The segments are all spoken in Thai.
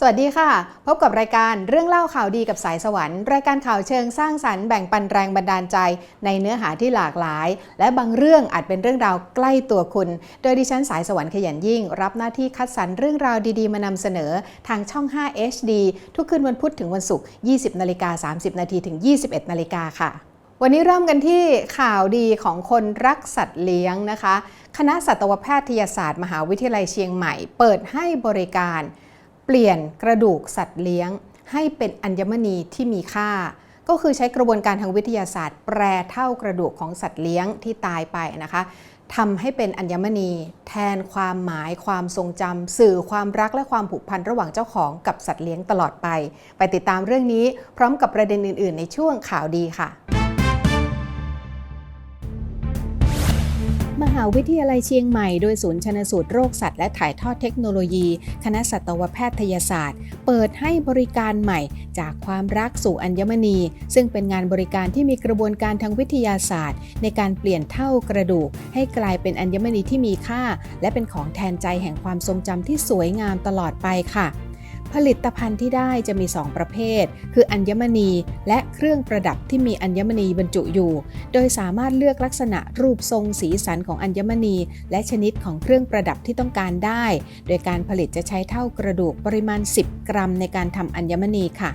สวัสดีค่ะ พบกับรายการเรื่องเล่าข่าวดีกับสายสวรรค์ รายการข่าวเชิงสร้างสรรค์แบ่งปันแรงบันดาลใจ ในเนื้อหาที่หลากหลาย และบางเรื่องอาจเป็นเรื่องราวใกล้ตัวคุณ โดยดิฉันสายสวรรค์ขยันยิ่ง รับหน้าที่คัดสรรเรื่องราวดีๆ มานำเสนอทางช่อง 5 HD ทุกคืนวันพุธถึงวันศุกร์ 20 นาฬิกา 30 นาทีถึง 21 นาฬิกาค่ะวันนี้เริ่มกันที่ข่าวดีของคนรักสัตว์เลี้ยงนะคะ คณะสัตวแพทยศาสตร์ มหาวิทยาลัยเชียงใหม่ เปิดให้บริการ เปลี่ยนกระดูกสัตว์เลี้ยง ให้เป็นอัญมณีที่มีค่า ก็คือใช้กระบวนการทางวิทยาศาสตร์ แปรเท่ากระดูกของสัตว์เลี้ยงที่ตายไปนะคะทำให้เป็นอัญมณี แทนความหมายความทรงจำสื่อความรักและความผูกพันระหว่างเจ้าของกับสัตว์เลี้ยงตลอดไป ไปติดตามเรื่องนี้พร้อมกับประเด็นอื่น ๆ ในช่วงข่าวดีค่ะ มหาวิทยาลัยเชียงใหม่ โดยศูนย์ชนสูตรโรคสัตว์และถ่ายทอดเทคโนโลยี คณะสัตวแพทยศาสตร์ เปิดให้บริการใหม่ จากความรักสู่อัญมณี ซึ่งเป็นงานบริการที่มีกระบวนการทางวิทยาศาสตร์ ในการเปลี่ยนเท่ากระดูก ให้กลายเป็นอัญมณีที่มีค่า และเป็นของแทนใจแห่งความทรงจำที่สวยงามตลอดไปค่ะ ผลิตภัณฑ์ที่ได้จะมี 2 ประเภท คืออัญมณีและเครื่องประดับที่มีอัญมณีบรรจุอยู่ โดยสามารถเลือกลักษณะรูปทรงสีสันของอัญมณี และชนิดของเครื่องประดับที่ต้องการได้ โดยการผลิตจะใช้เท่ากระดูกปริมาณ 10 กรัมในการทำอัญมณีค่ะ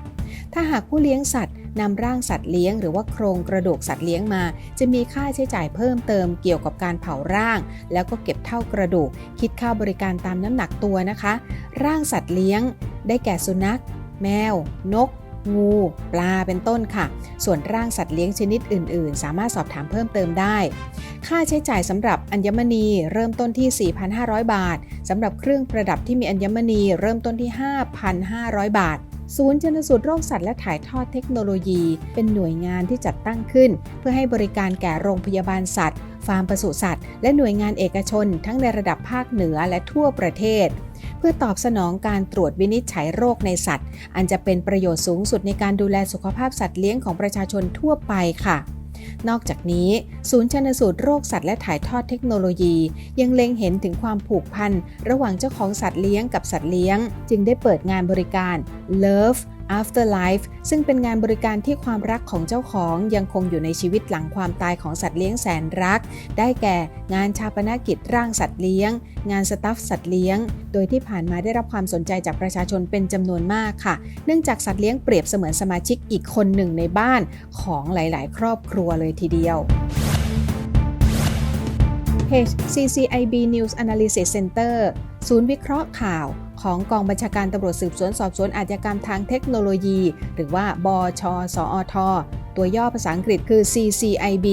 ถ้าหากผู้เลี้ยงสัตว์นำร่างสัตว์เลี้ยงหรือว่าโครงกระดูกสัตว์เลี้ยงมา จะมีค่าใช้จ่ายเพิ่มเติมเกี่ยวกับการเผาร่าง แล้วก็เก็บเท่ากระดูก คิดค่าบริการตามน้ำหนักตัวนะคะ ร่างสัตว์เลี้ยงได้แก่สุนัข แมว นก งู ปลาเป็นต้นค่ะ ส่วนร่างสัตว์เลี้ยงชนิดอื่น ๆ สามารถสอบถามเพิ่มเติมได้ ค่าใช้จ่ายสำหรับอัญมณีเริ่มต้นที่ 4,500 บาทสำหรับเครื่องประดับที่มีอัญมณีเริ่มต้นที่ 5,500 บาทศูนย์ชนสูตรโรคสัตว์และถ่ายทอดเทคโนโลยี เป็นหน่วยงานที่จัดตั้งขึ้น เพื่อให้บริการแก่โรงพยาบาลสัตว์ ฟาร์มปศุสัตว์ และหน่วยงานเอกชน ทั้งในระดับภาคเหนือและทั่วประเทศ พื่อตอบสนองการตรวจวินิจฉัยโรคในสัตว์ อันจะเป็นประโยชน์สูงสุดในการดูแลสุขภาพสัตว์เลี้ยงของประชาชนทั่วไปค่ะนอกจากนี้ ศูนย์ชนสูตรโรคสัตว์และถ่ายทอดเทคโนโลยี ยังเล็งเห็นถึงความผูกพัน ระหว่างเจ้าของสัตว์เลี้ยงกับสัตว์เลี้ยง จึงได้เปิดงานบริการ Love Afterlife ซึ่งเป็นงานบริการที่ความรักของเจ้าของยังคงอยู่ในชีวิตหลังความตายของสัตว์เลี้ยงแสนรัก ได้แก่งานชาปนกิจร่างสัตว์เลี้ยง งานสตัฟสัตว์เลี้ยง โดยที่ผ่านมาได้รับความสนใจจากประชาชนเป็นจำนวนมากค่ะ เนื่องจากสัตว์เลี้ยงเปรียบเสมือนสมาชิกอีกคนหนึ่งในบ้านของหลาย ๆ ครอบครัวเลยทีเดียว จ CCIB News Analysis Center ศูนย์วิเคราะห์ข่าวของกองบัญชาการตำรวจสืบสวนสอบสวนอาชญากรรมทางเทคโนโลยี หรือว่าบชสอท ตัวย่อภาษาอังกฤษคือ CCIB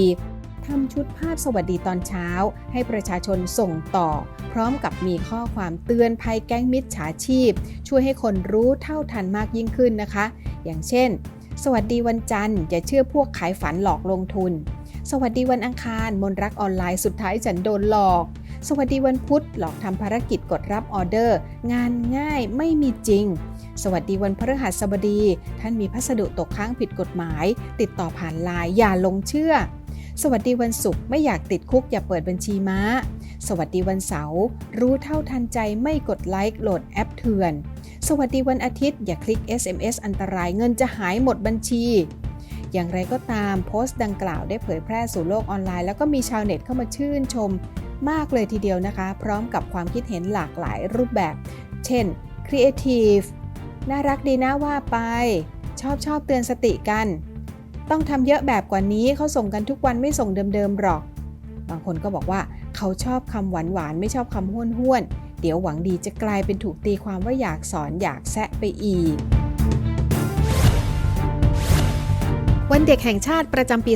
ทำชุดภาพสวัสดีตอนเช้า ให้ประชาชนส่งต่อ พร้อมกับมีข้อความเตือนภัยแก๊งมิจฉาชีพ ช่วยให้คนรู้เท่าทันมากยิ่งขึ้นนะคะ อย่างเช่น สวัสดีวันจันทร์อย่าเชื่อพวกขายฝันหลอกลงทุน สวัสดีวันอังคาร มนรักออนไลน์สุดท้ายฉันโดนหลอก สวัสดีวันพุธหลอกทำภารกิจกดรับออเดอร์ งานง่ายไม่มีจริง สวัสดีวันพฤหัสบดี ท่านมีพัสดุตกค้างผิดกฎหมาย ติดต่อผ่านไลน์อย่าลงเชื่อ สวัสดีวันศุกร์ไม่อยากติดคุกอย่าเปิดบัญชีม้า สวัสดีวันเสาร์รู้เท่าทันใจไม่กดไลค์โหลดแอปเถื่อน สวัสดีวันอาทิตย์อย่าคลิก SMS อันตรายเงินจะหายหมดบัญชี อย่างไรก็ตามโพสต์ดังกล่าวได้เผยแพร่สู่โลกออนไลน์ แล้วก็มีชาวเน็ตเข้ามาชื่นชมมากเลยทีเดียวนะคะ พร้อมกับความคิดเห็นหลากหลายรูปแบบ เช่น Creative น่ารักดีนะว่าไป ชอบชอบเตือนสติกัน ต้องทำเยอะแบบกว่านี้เขาส่งกันทุกวันไม่ส่งเดิมๆหรอก บางคนก็บอกว่าเขาชอบคำหวานๆ ไม่ชอบคำห้วนๆ เดี๋ยวหวังดีจะกลายเป็นถูกตีความว่าอยากสอนอยากแซะไปอีก วันเด็กแห่งชาติประจำปี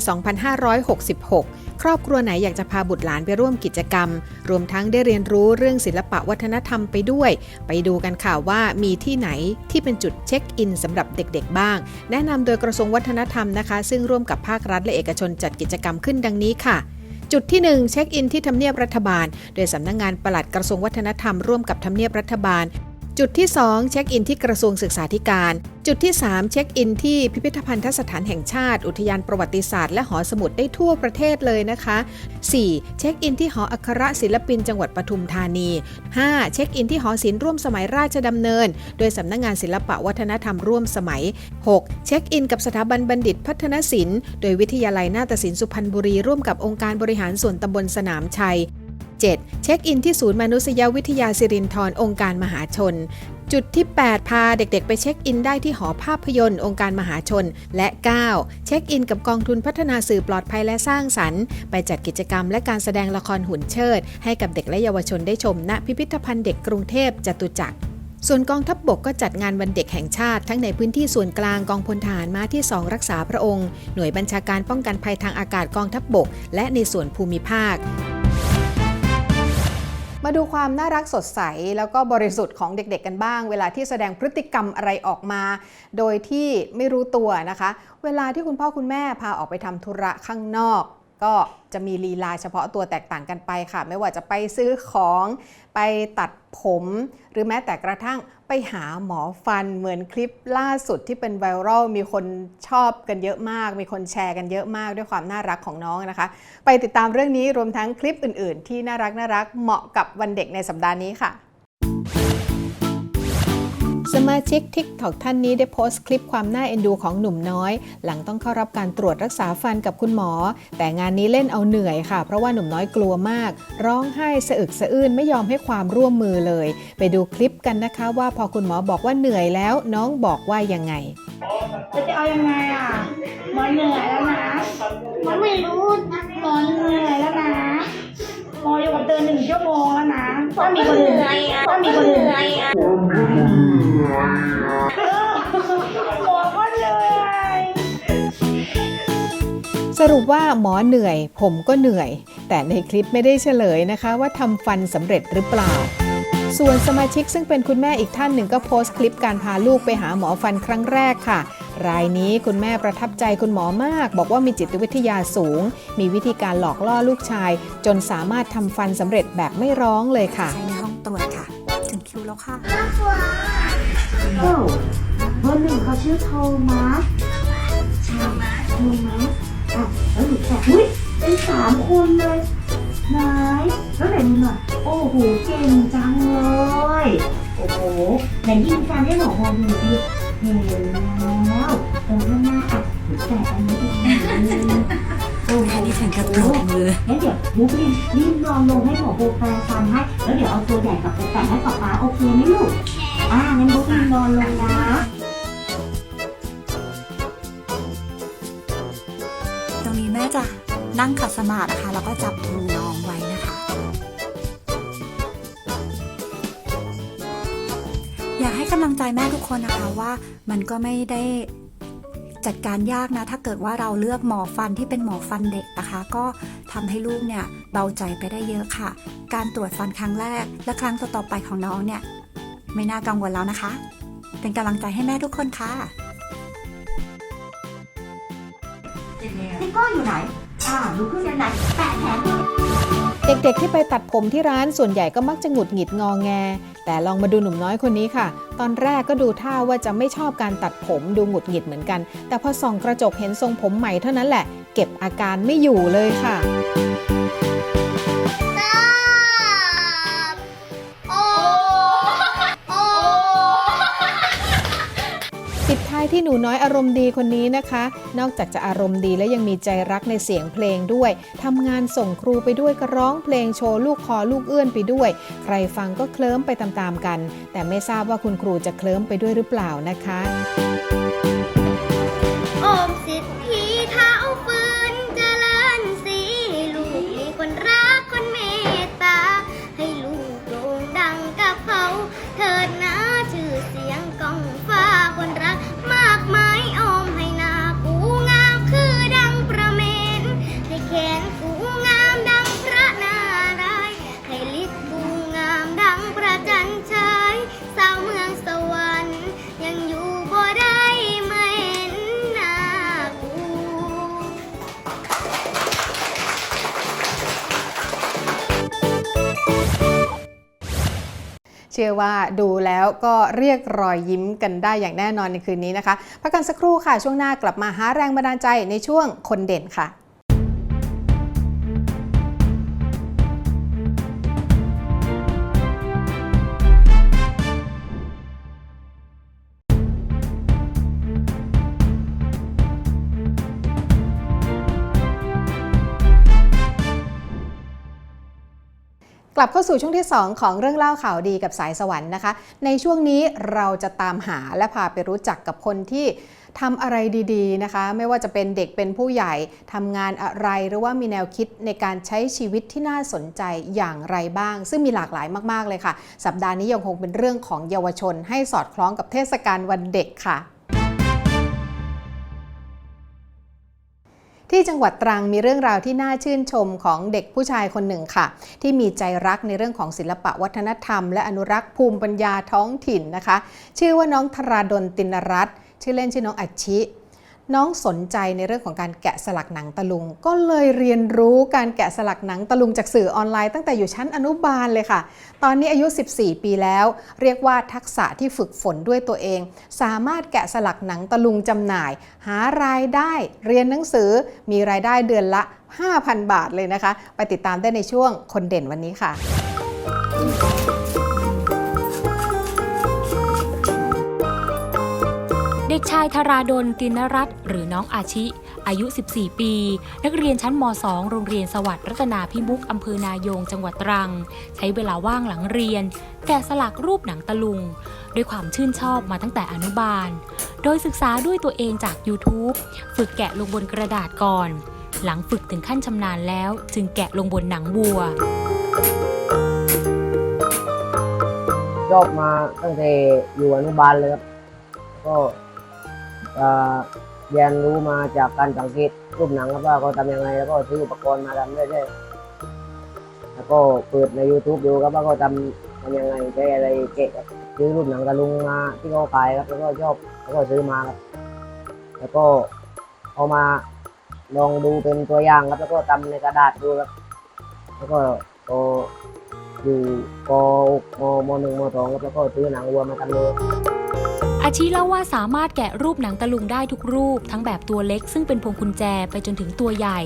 2566 ครอบครัวไหนอยากจะพาบุตรหลานไปร่วมกิจกรรม รวมทั้งได้เรียนรู้เรื่องศิลปะวัฒนธรรมไปด้วย ไปดูกันค่ะว่ามีที่ไหนที่เป็นจุดเช็คอินสำหรับเด็กๆบ้าง แนะนำโดยกระทรวงวัฒนธรรมนะคะ ซึ่งร่วมกับภาครัฐและเอกชนจัดกิจกรรมขึ้นดังนี้ค่ะจุดที่ 1 เช็คอินที่ทำเนียบรัฐบาล โดยสำนักงงานปลัดกระทรวงวัฒนธรรมร่วมกับทำเนียบรัฐบาล จุดที่ 2 เช็คอินที่กระทรวงศึกษาธิการ จุดที่ 3 เช็คอินที่พิพิธภัณฑสถานแห่งชาติ อุทยานประวัติศาสตร์และหอสมุดได้ทั่วประเทศเลยนะคะ 4. เช็คอินที่หออัครศิลปินจังหวัดปทุมธานี 5. เช็คอินที่หอศิลป์ร่วมสมัยราชดำเนิน โดยสำนักงงานศิลปะวัฒนธรรมร่วมสมัย 6. เช็คอินกับสถาบันบัณฑิตพัฒนศิลป์ โดยวิทยาลัยนาฏศิลป์สุพรรณบุรีร่วมกับองค์การบริหารส่วนตำบลสนามชัย 7. เช็คอินที่ศูนย์มนุษยวิทยาสิรินธรองค์การมหาชน จุดที่ 8 พาเด็กๆ ไปเช็คอินได้ที่หอภาพยนตร์องค์การมหาชน และ 9 เช็คอินกับกองทุนพัฒนาสื่อปลอดภัยและสร้างสรรค์ ไปจัดกิจกรรมและการแสดงละครหุ่นเชิด ให้กับเด็กและเยาวชนได้ชมณพิพิธภัณฑ์เด็กกรุงเทพจตุจักรส่วนกองทัพบบกก็จัดงานวันเด็กแห่งชาติ ทั้งในพื้นที่ส่วนกลางกองพลทหารม้าที่ 2 รักษาพระองค์ หน่วยบัญชาการป้องกันภัยทางอากาศกองทัพบบก และในส่วนภูมิภาค มาดูความน่ารักสดใส แล้วก็บริสุทธิ์ของเด็กๆกันบ้าง เวลาที่แสดงพฤติกรรมอะไรออกมา โดยที่ไม่รู้ตัวนะคะ เวลาที่คุณพ่อคุณแม่พาออกไปทำธุระข้างนอก ก็จะมีลีลาเฉพาะตัวแตกต่างกันไปค่ะ ไม่ว่าจะไปซื้อของไปตัดผม หรือแม้แต่กระทั่งไปหาหมอฟันเหมือนคลิปล่าสุดที่เป็นไวรัลมีคนชอบกันเยอะมาก มีคนแชร์กันเยอะมากด้วยความน่ารักของน้องนะคะ ไปติดตามเรื่องนี้รวมทั้งคลิปอื่น ๆ ที่น่ารักน่ารักเหมาะกับวันเด็กในสัปดาห์นี้ค่ะ สมาชิก TikTok ท่านนี้ได้โพสต์คลิปความน่าเอ็นดูของหนุ่มน้อย หลังต้องเข้ารับการตรวจรักษาฟันกับคุณหมอ แต่งานนี้เล่นเอาเหนื่อยค่ะ เพราะว่าหนุ่มน้อยกลัวมาก ร้องไห้สะอึกสะอื้นไม่ยอมให้ความร่วมมือเลย ไปดูคลิปกันนะคะว่าพอคุณหมอบอกว่าเหนื่อยแล้วน้องบอกว่ายังไงจะจะเอายังไงอะหมอเหนื่อยแล้วนะหมอไม่รู้หมอเหนื่อยแล้วนะหมออยู่กับเธอหนึ่งชั่วโมงแล้วนะถ้ามีคนอื่นถ้ามีคนอื่นเอ รุปว่าหมอเหนื่อย ผมก็เหนื่อย แต่ในคลิปไม่ได้เฉลยนะคะ ว่าทำฟันสำเร็จหรือเปล่า ส่วนสมาชิกซึ่งเป็นคุณแม่อีกท่านหนึ่งก็โพสต์คลิปการพาลูกไปหาหมอฟันครั้งแรกค่ะ รายนี้คุณแม่ประทับใจคุณหมอมาก บอกว่ามีจิตวิทยาสูง มีวิธีการหลอกล่อลูกชาย จนสามารถทำฟันสำเร็จแบบไม่ร้องเลยค่ะใช้ในห้องตรวจค่ะ ถึงคิวแล้วค่ะเอ้าเบอร์หนึ่งเขาชื่อโทมัสใช่โทมัส อะแล้วหนูแอบอุ้ยเป็นสามคนเลยไหนแล้วไหนมึงอะโอ้โหเก่งจังเลย โอ้โหไหนยิงฟันให้หมอมองดูดิเห็นแล้วตรงข้างหน้าอะหนูแตะอันนี้อีกนิดนึงโอ้โหนี่ถึงกับปรบมืองั้นเดี๋ยวบุ๊กรีบรีบนอนลงให้หมอโบแปรงฟันให้แล้วเดี๋ยวเอาตัวใหญ่กลับไปแปะให้ป๊าป๊าโอเคไหมลูกอ่างั้นบุ๊กรีบนอนลงนะ นั่งขัดสมาธินะคะ แล้วก็จับมือน้องไว้นะคะ อยากให้กำลังใจแม่ทุกคนนะคะว่ามันก็ไม่ได้จัดการยากนะ ถ้าเกิดว่าเราเลือกหมอฟันที่เป็นหมอฟันเด็กนะคะ ก็ทำให้ลูกเนี่ยเบาใจไปได้เยอะค่ะ การตรวจฟันครั้งแรก และครั้งต่อๆไปของน้องเนี่ย ไม่น่ากังวลแล้วนะคะ เป็นกำลังใจให้แม่ทุกคนค่ะพี่ก้ออยู่ไหน อ่าลุกขึ้นยังไงแปะแขนด้วยเด็กๆ ที่ไปตัดผมที่ร้านส่วนใหญ่ก็มักจะหงุดหงิดงอแง แต่ลองมาดูหนุ่มน้อยคนนี้ค่ะ ตอนแรกก็ดูท่าว่าจะไม่ชอบการตัดผมดูหงุดหงิดเหมือนกัน แต่พอส่องกระจกเห็นทรงผมใหม่เท่านั้นแหละ เก็บอาการไม่อยู่เลยค่ะ ท้ายที่หนูน้อยอารมณ์ดีคนนี้นะคะ นอกจากจะอารมณ์ดีและยังมีใจรักในเสียงเพลงด้วยทำงานส่งครูไปด้วยก็ร้องเพลงโชว์ลูกคอลูกเอื้อนไปด้วย ใครฟังก็เคลิ้มไปตามๆกัน แต่ไม่ทราบว่าคุณครูจะเคลิ้มไปด้วยหรือเปล่านะคะ แล้วก็เรียกรอยยิ้มกันได้อย่างแน่นอนในคืนนี้นะคะพักกันสักครู่ค่ะช่วงหน้ากลับมาหาแรงบันดาลใจในช่วงคนเด่นค่ะ กลับเข้าสู่ช่วงที่ 2 ของเรื่องเล่าข่าวดีกับสายสวรรค์นะคะ ในช่วงนี้เราจะตามหาและพาไปรู้จักกับคนที่ทำอะไรดี ๆ นะคะ ไม่ว่าจะเป็นเด็กเป็นผู้ใหญ่ทำงานอะไรหรือว่ามีแนวคิดในการใช้ชีวิตที่น่าสนใจอย่างไรบ้าง ซึ่งมีหลากหลายมาก ๆ เลยค่ะ สัปดาห์นี้ยังคงเป็นเรื่องของเยาวชน ให้สอดคล้องกับเทศกาลวันเด็กค่ะ ที่จังหวัดตรังมีเรื่องราวที่น่าชื่นชมของเด็กผู้ชายคนหนึ่งค่ะ ที่มีใจรักในเรื่องของศิลปะวัฒนธรรม และอนุรักษ์ภูมิปัญญาท้องถิ่นนะคะ ชื่อว่าน้องธราดลตินรัตน์ชื่อเล่นชื่อน้องอัชชิ น้องสนใจในเรื่องของการแกะสลักหนังตะลุง ก็เลยเรียนรู้การแกะสลักหนังตะลุงจากสื่อออนไลน์ตั้งแต่อยู่ชั้นอนุบาลเลยค่ะ ตอนนี้อายุ 14 ปีแล้ว เรียกว่าทักษะที่ฝึกฝนด้วยตัวเอง สามารถแกะสลักหนังตะลุงจำหน่าย หารายได้ เรียนหนังสือ มีรายได้เดือนละ 5,000 บาทเลยนะคะ ไปติดตามได้ในช่วงคนเด่นวันนี้ค่ะ ด็กชายธราดลตินรัตน์หรือน้องอาชิ อายุ 14 ปี นักเรียนชั้นม 2 โรงเรียนสวัสดิ์รัตนาพิมุกอำเภอนายง จังหวัดตรัง ใช้เวลาว่างหลังเรียน แกะสลักรูปหนังตะลุง ด้วยความชื่นชอบมาตั้งแต่อนุบาล โดยศึกษาด้วยตัวเองจาก YouTube ฝึกแกะลงบนกระดาษก่อน หลังฝึกถึงขั้นชำนาญแล้ว จึงแกะลงบนหนังวัวชอบมาตั้งแต่อยู่อนุบาลเลยครับก็ เรียนรู้มาจากการสังเกตรูปหนังครับว่าเขาทำยังไง แล้วก็ซื้ออุปกรณ์มาทำเรื่อยๆแล้วก็เปิดใน YouTube ดูครับว่าเขาทำทำยังไงใช้อะไรเกะซื้อรูปหนังตะลุงมาที่เขาขายครับแล้วก็ชอบแล้วก็ซื้อมาครับแล้วก็เอามาลองดูเป็นตัวอย่างครับ แล้วก็ทำในกระดาษดูครับแล้วก็โตอยู่ปมมหนึ่งมสองครับแล้วก็ซื้อหนังวัวมาทำเลย อาชีเล่าว่าสามารถแกะรูปหนังตะลุงได้ทุกรูป ทั้งแบบตัวเล็กซึ่งเป็นพวงกุญแจไปจนถึงตัวใหญ่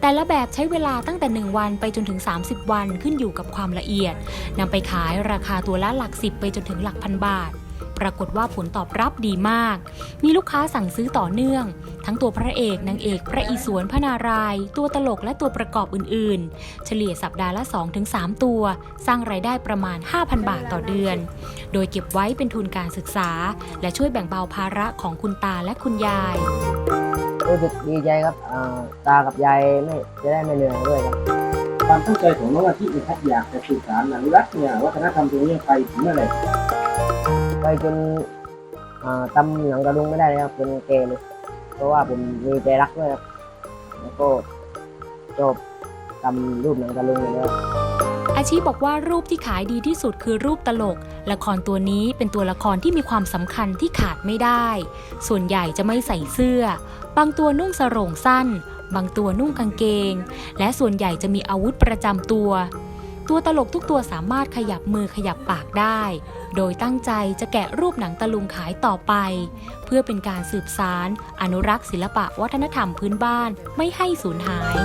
แต่ละแบบใช้เวลาตั้งแต่ 1 วันไปจนถึง 30 วันขึ้นอยู่กับความละเอียดนำไปขายราคาตัวละหลักสิบไปจนถึงหลักพันบาท ปรากฏว่าผลตอบรับดีมาก มีลูกค้าสั่งซื้อต่อเนื่อง ทั้งตัวพระเอกนางเอก พระอีสวนพระนารายณ์ตัวตลกและตัวประกอบอื่น ๆ เฉลี่ยสัปดาห์ละ 2-3 ตัว สร้างรายได้ประมาณ 5,000 บาทต่อเดือน โดยเก็บไว้เป็นทุนการศึกษา และช่วยแบ่งเบาภาระของคุณตาและคุณยายรู้สึกดีใจครับอ่าตากับยายไม่จะได้ไม่เหนื่อยด้วยครับความตั้งใจของน้องอาทิตย์นะครับอยากจะสื่อสารอนุรักษ์เนี่ยวัฒนธรรมตรงนี้ไปถึงเมื่อไหร่ ไปจนตำหนังกระลุงไม่ได้เลยครับจนเกเลยเพราะว่าผมมีใจรักด้วยครับแล้วก็ชอบทำรูปหนังกระลุงเลยครับอาชีพบอกว่ารูปที่ขายดีที่สุดคือรูปตลก ละครตัวนี้เป็นตัวละครที่มีความสำคัญที่ขาดไม่ได้ ส่วนใหญ่จะไม่ใส่เสื้อ บางตัวนุ่งสรงสั้น บางตัวนุ่งกางเกง และส่วนใหญ่จะมีอาวุธประจำตัว ตัวตลกทุกตัวสามารถขยับมือขยับปากได้ โดยตั้งใจจะแกะรูปหนังตะลุงขายต่อไป เพื่อเป็นการสืบสาร อนุรักษ์ศิลปะวัฒนธรรมพื้นบ้านไม่ให้สูญหาย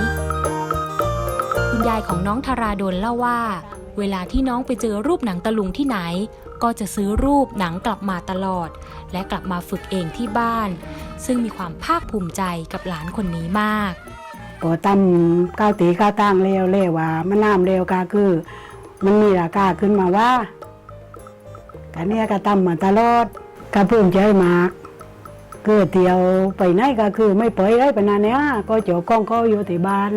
คุณยายของน้องธาราดลเล่าว่า เวลาที่น้องไปเจอรูปหนังตะลุงที่ไหน ก็จะซื้อรูปหนังกลับมาตลอด และกลับมาฝึกเองที่บ้าน ซึ่งมีความภาคภูมิใจกับหลานคนนี้มาก พอตำก้าวตีก้าวตั้งเร็วเร็วว่ามันน้ำเร็วก็คือ มันมีราคาขึ้นมาว่ากันเนี่ยก็ตำมมาตลอดก็ภูมิใจมากคือเที่ยวไปไหนก็คือไม่ปล่อยได้ปนนั้นเนี่ยก็เจ้าของเขาอยู่ที่บ้าน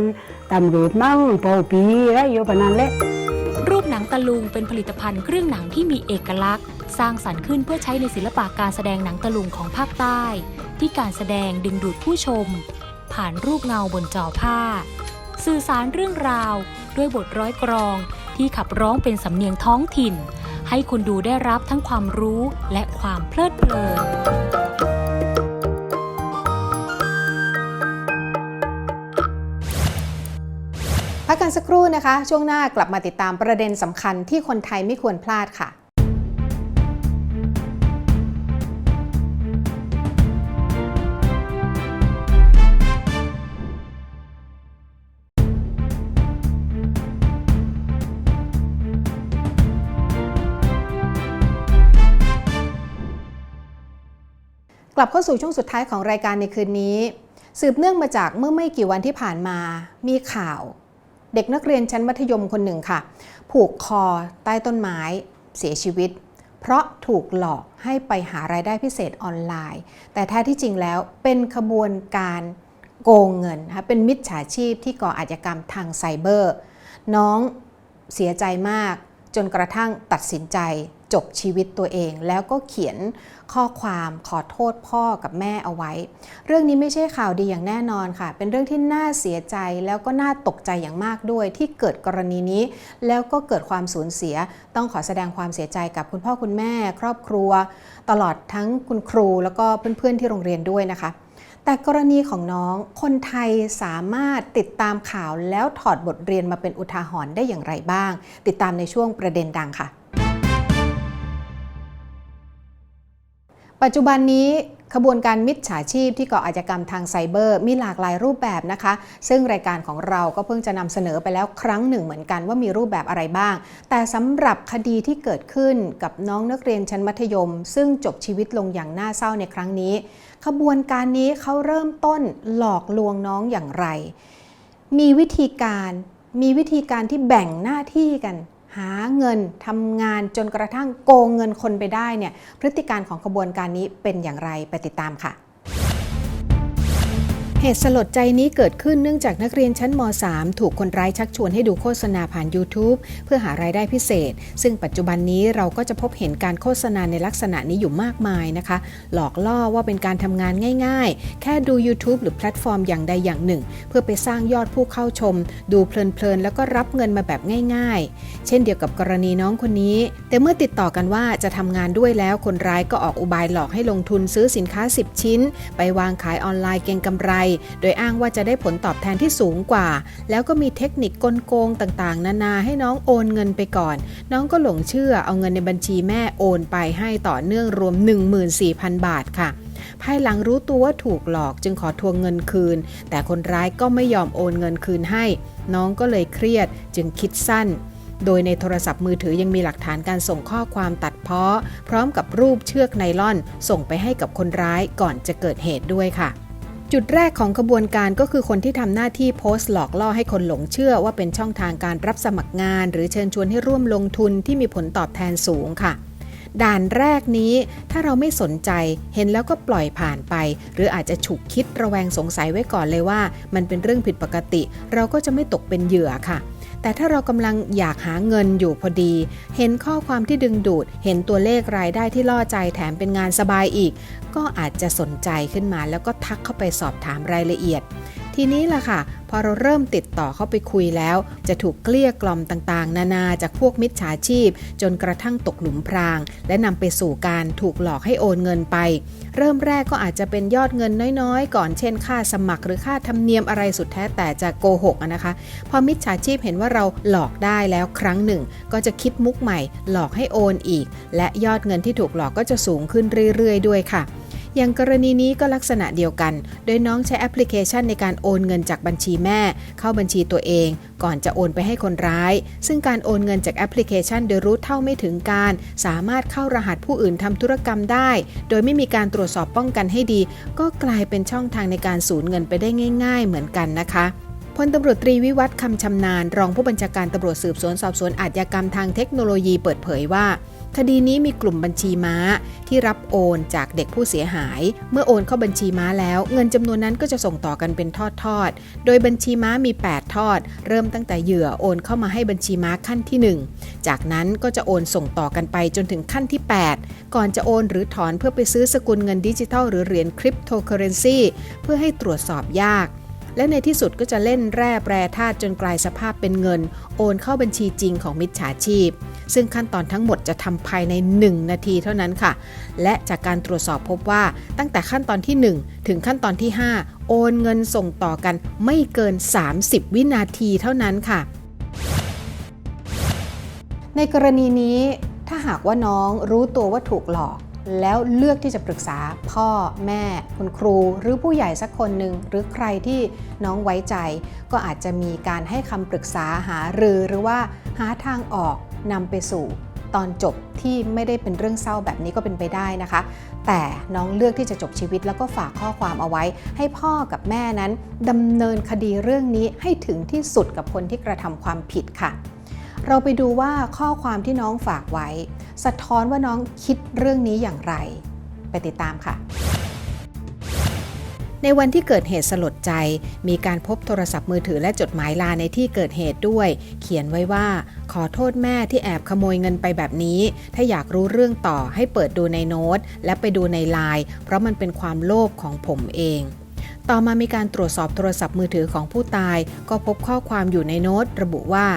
ตำรูดมั่งเป่าปีอะไรอยู่ปนนั้นแหละรูปหนังตะลุงเป็นผลิตภัณฑ์เครื่องหนังที่มีเอกลักษณ์ สร้างสรรค์ขึ้นเพื่อใช้ในศิลปะการแสดงหนังตะลุงของภาคใต้ ที่การแสดงดึงดูดผู้ชม ผ่านรูปเงาบนจอผ้า สื่อสารเรื่องราวด้วยบทร้อยกรองที่ขับร้องเป็นสำเนียงท้องถิ่น ให้คนดูได้รับทั้งความรู้และความเพลิดเพลินพักกันสักครู่นะคะ ช่วงหน้ากลับมาติดตามประเด็นสำคัญที่คนไทยไม่ควรพลาดค่ะ กลับเข้าสู่ช่วงสุดท้ายของรายการในคืนนี้ สืบเนื่องมาจากเมื่อไม่กี่วันที่ผ่านมา มีข่าว เด็กนักเรียนชั้นมัธยมคนหนึ่งค่ะ ผูกคอใต้ต้นไม้ เสียชีวิต เพราะถูกหลอกให้ไปหารายได้พิเศษออนไลน์ แต่แท้ที่จริงแล้วเป็นขบวนการโกงเงินนะคะเป็นมิจฉาชีพที่ก่ออาชญากรรมทางไซเบอร์ น้องเสียใจมากจนกระทั่งตัดสินใจ จบชีวิตตัวเอง แล้วก็เขียนข้อความขอโทษพ่อกับแม่เอาไว้ เรื่องนี้ไม่ใช่ข่าวดีอย่างแน่นอนค่ะ เป็นเรื่องที่น่าเสียใจแล้วก็น่าตกใจอย่างมากด้วย ที่เกิดกรณีนี้ แล้วก็เกิดความสูญเสีย ต้องขอแสดงความเสียใจกับคุณพ่อคุณแม่ ครอบครัว ตลอดทั้งคุณครู แล้วก็เพื่อนๆที่โรงเรียนด้วยนะคะแต่กรณีของน้องคนไทยสามารถติดตามข่าวแล้วถอดบทเรียนมาเป็นอุทาหรณ์ได้อย่างไรบ้าง ติดตามในช่วงประเด็นดังค่ะ ปัจจุบันนี้ขบวนการมิจฉาชีพที่ก่ออาชญากรรมทางไซเบอร์มีหลากหลายรูปแบบนะคะ ซึ่งรายการของเราก็เพิ่งจะนำเสนอไปแล้วครั้งหนึ่งเหมือนกันว่ามีรูปแบบอะไรบ้าง แต่สำหรับคดีที่เกิดขึ้นกับน้องนักเรียนชั้นมัธยม ซึ่งจบชีวิตลงอย่างน่าเศร้าในครั้งนี้ ขบวนการนี้เขาเริ่มต้นหลอกลวงน้องอย่างไร มีวิธีการมีวิธีการที่แบ่งหน้าที่กัน หาเงินทำงานจนกระทั่งโกงเงินคนไปได้เนี่ยพฤติการของขบวนการนี้เป็นอย่างไรไปติดตามค่ะ ตุสลดใจนี้เกิดขึ้นเนื่องจากนักเรียนชั้นม .3 ถูกคนร้ายชักชวนให้ดูโฆษณาผ่าน YouTube เพื่อหารายได้พิเศษ ซึ่งปัจจุบันนี้เราก็จะพบเห็นการโฆษณาในลักษณะนี้อยู่มากมายนะคะ หลอกล่อว่าเป็นการทำงานง่ายๆ แค่ดู YouTube หรือแพลตฟอร์มอย่างใดอย่างหนึ่ง เพื่อไปสร้างยอดผู้เข้าชม ดูเพลินๆแล้วก็รับเงินมาแบบง่าย ๆ เช่นเดียวกับกรณีน้องคนนี้ แต่เมื่อติดต่อกันว่าจะทำงานด้วยแล้วคนร้ายก็ออกอุบายหลอกให้ลงทุนซื้อสินค้า 10 ชิ้น ไปวางขายออนไลน์เก็งกำไรโดยอ้างว่าจะได้ผลตอบแทนที่สูงกว่า แล้วก็มีเทคนิคกลโกงต่างๆ นานาให้น้องโอนเงินไปก่อน น้องก็หลงเชื่อเอาเงินในบัญชีแม่โอนไปให้ต่อเนื่องรวม 14,000 บาทค่ะภายหลังรู้ตัวว่าถูกหลอกจึงขอทวงเงินคืน แต่คนร้ายก็ไม่ยอมโอนเงินคืนให้ น้องก็เลยเครียดจึงคิดสั้น โดยในโทรศัพท์มือถือยังมีหลักฐานการส่งข้อความตัดเพ้อพร้อมกับรูปเชือกไนล่อน ส่งไปให้กับคนร้ายก่อนจะเกิดเหตุด้วยค่ะ จุดแรกของขบวนการก็คือคนที่ทำหน้าที่โพสต์หลอกล่อให้คนหลงเชื่อว่าเป็นช่องทางการรับสมัครงาน หรือเชิญชวนให้ร่วมลงทุนที่มีผลตอบแทนสูงค่ะ ด่านแรกนี้ถ้าเราไม่สนใจเห็นแล้วก็ปล่อยผ่านไป หรืออาจจะฉุกคิดระแวงสงสัยไว้ก่อนเลยว่า มันเป็นเรื่องผิดปกติ เราก็จะไม่ตกเป็นเหยื่อค่ะ แต่ถ้าเรากำลังอยากหาเงินอยู่พอดี เห็นข้อความที่ดึงดูด เห็นตัวเลขรายได้ที่ล่อใจแถมเป็นงานสบายอีก ก็อาจจะสนใจขึ้นมาแล้วก็ทักเข้าไปสอบถามรายละเอียด ทีนี้ล่ะค่ะ พอเราเริ่มติดต่อเข้าไปคุยแล้ว จะถูกเกลี้ยกล่อมต่างๆ นานาจากพวกมิจฉาชีพ จนกระทั่งตกหลุมพราง และนำไปสู่การถูกหลอกให้โอนเงินไป เริ่มแรกก็อาจจะเป็นยอดเงินน้อยๆ ก่อนเช่นค่าสมัครหรือค่าธรรมเนียมอะไรสุดแท้แต่จะโกหกนะคะ พอมิจฉาชีพเห็นว่าเราหลอกได้แล้วครั้งหนึ่ง ก็จะคิดมุกใหม่ หลอกให้โอนอีก และยอดเงินที่ถูกหลอกก็จะสูงขึ้นเรื่อย ๆ ด้วยค่ะ อย่างกรณีนี้ก็ลักษณะเดียวกัน โดยน้องใช้แอปพลิเคชันในการโอนเงินจากบัญชีแม่ เข้าบัญชีตัวเอง ก่อนจะโอนไปให้คนร้าย ซึ่งการโอนเงินจากแอปพลิเคชันโดยรู้เท่าไม่ถึงการ สามารถเข้ารหัสผู้อื่นทำธุรกรรมได้ โดยไม่มีการตรวจสอบป้องกันให้ดี ก็กลายเป็นช่องทางในการสูญเงินไปได้ง่าย ๆ เหมือนกันนะคะพลตำรวจตรีวิวัฒน์คำชำนาญ รองผู้บัญชาการตำรวจสืบสวนสอบสวนอาชญากรรมทางเทคโนโลยีเปิดเผยว่า คดีนี้มีกลุ่มบัญชีม้าที่รับโอนจากเด็กผู้เสียหาย เมื่อโอนเข้าบัญชีม้าแล้ว เงินจำนวนนั้นก็จะส่งต่อกันเป็นทอดๆ โดยบัญชีม้ามี 8 ทอด เริ่มตั้งแต่เหยื่อโอนเข้ามาให้บัญชีม้าขั้นที่ 1 จากนั้นก็จะโอนส่งต่อกันไปจนถึงขั้นที่ 8 ก่อนจะโอนหรือถอนเพื่อไปซื้อสกุลเงินดิจิทัลหรือเหรียญคริปโตเคอเรนซีเพื่อให้ตรวจสอบยากและในที่สุดก็จะเล่นแร่แปรธาตุจนกลายสภาพเป็นเงิน โอนเข้าบัญชีจริงของมิจฉาชีพ ซึ่งขั้นตอนทั้งหมดจะทำภายใน 1 นาทีเท่านั้นค่ะ และจากการตรวจสอบพบว่าตั้งแต่ขั้นตอนที่ 1 ถึงขั้นตอนที่ 5 โอนเงินส่งต่อกันไม่เกิน 30 วินาทีเท่านั้นค่ะ ในกรณีนี้ถ้าหากว่าน้องรู้ตัวว่าถูกหลอกแล้วเลือกที่จะปรึกษาพ่อแม่คุณครู หรือผู้ใหญ่สักคนหนึ่งหรือใครที่น้องไว้ใจ ก็อาจจะมีการให้คำปรึกษาหารือหรือว่าหาทางออก นำไปสู่ตอนจบที่ไม่ได้เป็นเรื่องเศร้าแบบนี้ก็เป็นไปได้นะคะ แต่น้องเลือกที่จะจบชีวิตแล้วก็ฝากข้อความเอาไว้ ให้พ่อกับแม่นั้นดำเนินคดีเรื่องนี้ให้ถึงที่สุดกับคนที่กระทำความผิดค่ะ เราไปดูว่าข้อความที่น้องฝากไว้ สะท้อนว่าน้องคิดเรื่องนี้อย่างไร ไปติดตามค่ะ ในวันที่เกิดเหตุสลดใจ มีการพบโทรศัพท์มือถือและจดหมายลาในที่เกิดเหตุด้วย เขียนไว้ว่า ขอโทษแม่ที่แอบขโมยเงินไปแบบนี้ ถ้าอยากรู้เรื่องต่อให้เปิดดูในโน้ต และไปดูในไลน์เพราะมันเป็นความโลภของผมเองต่อมามีการตรวจสอบโทรศัพท์มือถือของผู้ตาย ก็พบข้อความอยู่ในโน้ตระบุว่า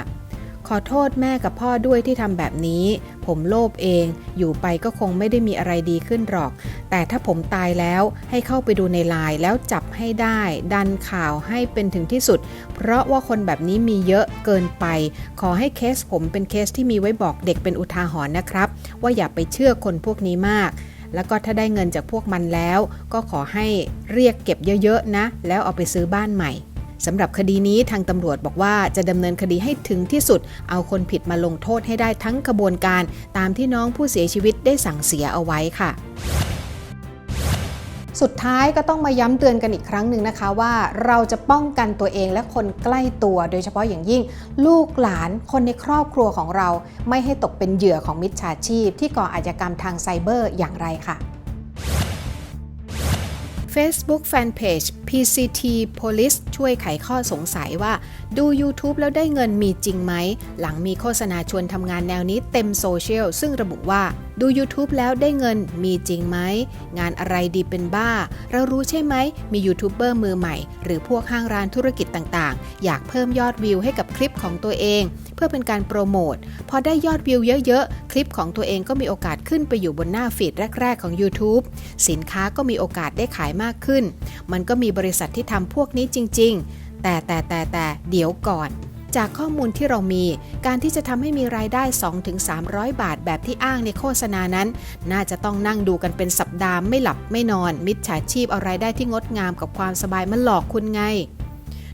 ขอโทษแม่กับพ่อด้วยที่ทำแบบนี้ ผมโลภเอง อยู่ไปก็คงไม่ได้มีอะไรดีขึ้นหรอก แต่ถ้าผมตายแล้วให้เข้าไปดูในไลน์แล้วจับให้ได้ ดันข่าวให้เป็นถึงที่สุด เพราะว่าคนแบบนี้มีเยอะเกินไป ขอให้เคสผมเป็นเคสที่มีไว้บอกเด็กเป็นอุทาหรณ์นะครับ ว่าอย่าไปเชื่อคนพวกนี้มากแล้วก็ถ้าได้เงินจากพวกมันแล้ว ก็ขอให้เรียกเก็บเยอะ ๆ นะ แล้วเอาไปซื้อบ้านใหม่ สำหรับคดีนี้ทางตำรวจบอกว่าจะดำเนินคดีให้ถึงที่สุด เอาคนผิดมาลงโทษให้ได้ทั้งกระบวนการ ตามที่น้องผู้เสียชีวิตได้สั่งเสียเอาไว้ค่ะสุดท้ายก็ต้องมาย้ำเตือนกันอีกครั้งหนึ่งนะคะว่าเราจะป้องกันตัวเองและคนใกล้ตัว โดยเฉพาะอย่างยิ่ง ลูกหลานคนในครอบครัวของเรา ไม่ให้ตกเป็นเหยื่อของมิจฉาชีพ ที่ก่ออาชญากรรมทางไซเบอร์อย่างไรค่ะ Facebook Fanpage PCT Police ช่วยไขข้อสงสัยว่าดู YouTube แล้วได้เงินมีจริงไหม หลังมีโฆษณาชวนทำงานแนวนี้เต็มโซเชียล ซึ่งระบุว่าดู YouTube แล้วได้เงินมีจริงไหม งานอะไรดีเป็นบ้า เรารู้ใช่ไหม มียูทูบเบอร์มือใหม่ หรือพวกห้างร้านธุรกิจต่างๆ อยากเพิ่มยอดวิวให้กับคลิปของตัวเอง เพื่อเป็นการโปรโมท พอได้ยอดวิวเยอะๆ คลิปของตัวเองก็มีโอกาสขึ้นไปอยู่บนหน้าฟีดแรก ๆ ของ YouTube สินค้าก็มีโอกาสได้ขายมากขึ้น มันก็มีบริษัทที่ทำพวกนี้จริง ๆ แต่แต่แต่แต่เดี๋ยวก่อน จากข้อมูลที่เรามี การที่จะทำให้มีรายได้ 2-300 บาทแบบที่อ้างในโฆษณานั้น น่าจะต้องนั่งดูกันเป็นสัปดาห์ไม่หลับไม่นอน มิจฉาชีพเอารายได้ที่งดงามกับความสบายมาหลอกคุณไง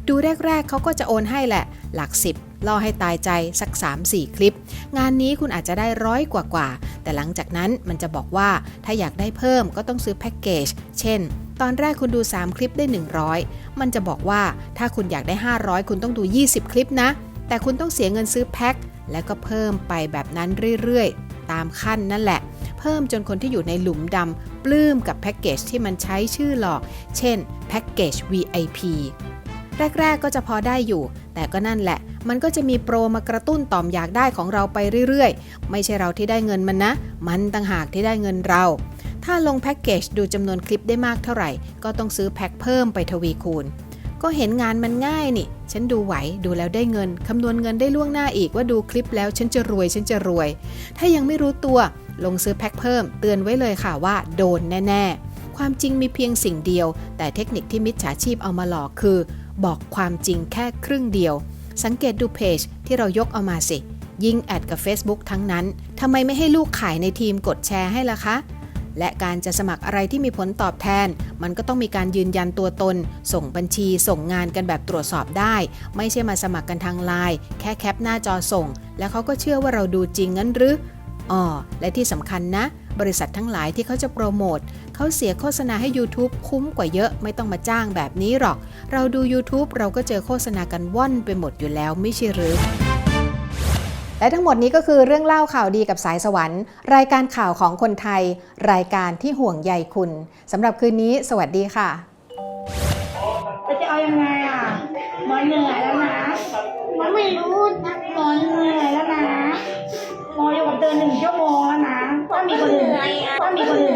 ดูแรก ๆเขาก็จะโอนให้แหละ หลักสิบล่อให้ตายใจสัก 3-4 คลิป งานนี้คุณอาจจะได้ร้อยกว่าๆแต่หลังจากนั้นมันจะบอกว่าถ้าอยากได้เพิ่มก็ต้องซื้อแพ็กเกจ เช่น ตอนแรกคุณดู 3 คลิปได้ 100 มันจะบอกว่าถ้าคุณอยากได้ 500 คุณต้องดู 20 คลิปนะ แต่คุณต้องเสียเงินซื้อแพ็ค แล้วก็เพิ่มไปแบบนั้นเรื่อยๆ ตามขั้นนั่นแหละ เพิ่มจนคนที่อยู่ในหลุมดำปลื้มกับแพ็กเกจที่มันใช้ชื่อหลอก เช่นแพ็กเกจ VIP แรก ๆ ก็จะพอได้อยู่ แต่ก็นั่นแหละ มันก็จะมีโปรมากระตุ้นต่อมอยากได้ของเราไปเรื่อยๆ ไม่ใช่เราที่ได้เงินมันนะ มันต่างหากที่ได้เงินเรา ถ้าลงแพ็กเกจดูจำนวนคลิปได้มากเท่าไหร่ ก็ต้องซื้อแพ็คเพิ่มไปทวีคูณ ก็เห็นงานมันง่ายนี่ ฉันดูไหวดูแล้วได้เงินคำนวณเงินได้ล่วงหน้าอีกว่าดูคลิปแล้วฉันจะรวยฉันจะรวย ถ้ายังไม่รู้ตัวลงซื้อแพ็คเพิ่ม เตือนไว้เลยค่ะว่าโดนแน่ ๆ ความจริงมีเพียงสิ่งเดียว แต่เทคนิคที่มิจฉาชีพเอามาหลอกคือ บอกความจริงแค่ครึ่งเดียว สังเกตดูเพจที่เรายกเอามาสิยิงแอดกับ Facebook ทั้งนั้นทำไมไม่ให้ลูกขายในทีมกดแชร์ให้ล่ะคะ และการจะสมัครอะไรที่มีผลตอบแทน มันก็ต้องมีการยืนยันตัวตน ส่งบัญชีส่งงานกันแบบตรวจสอบได้ ไม่ใช่มาสมัครกันทางไลน์แค่แคปหน้าจอส่ง แล้วเขาก็เชื่อว่าเราดูจริงงั้นหรืออ๋อและที่สำคัญนะ บริษัททั้งหลายที่เขาจะโปรโมทเขาเสียโฆษณาให้ YouTube คุ้มกว่าเยอะไม่ต้องมาจ้างแบบนี้หรอก เราดู YouTube เราก็เจอโฆษณากันว่อนไปหมดอยู่แล้วไม่ใช่หรือ และทั้งหมดนี้ก็คือเรื่องเล่าข่าวดีกับสายสวรรค์ รายการข่าวของคนไทย รายการที่ห่วงใยคุณสำหรับคืนนี้ สวัสดีค่ะจะเอายังไงอะมอนเหนื่อยแล้วนะมอนไม่รู้นมอนเหนื่อยแล้วนะมอนอยู่กับเตือนหนึ่งชั่วโมงแล้วนะว่ามีคนอื่นว่ามีคนอื่น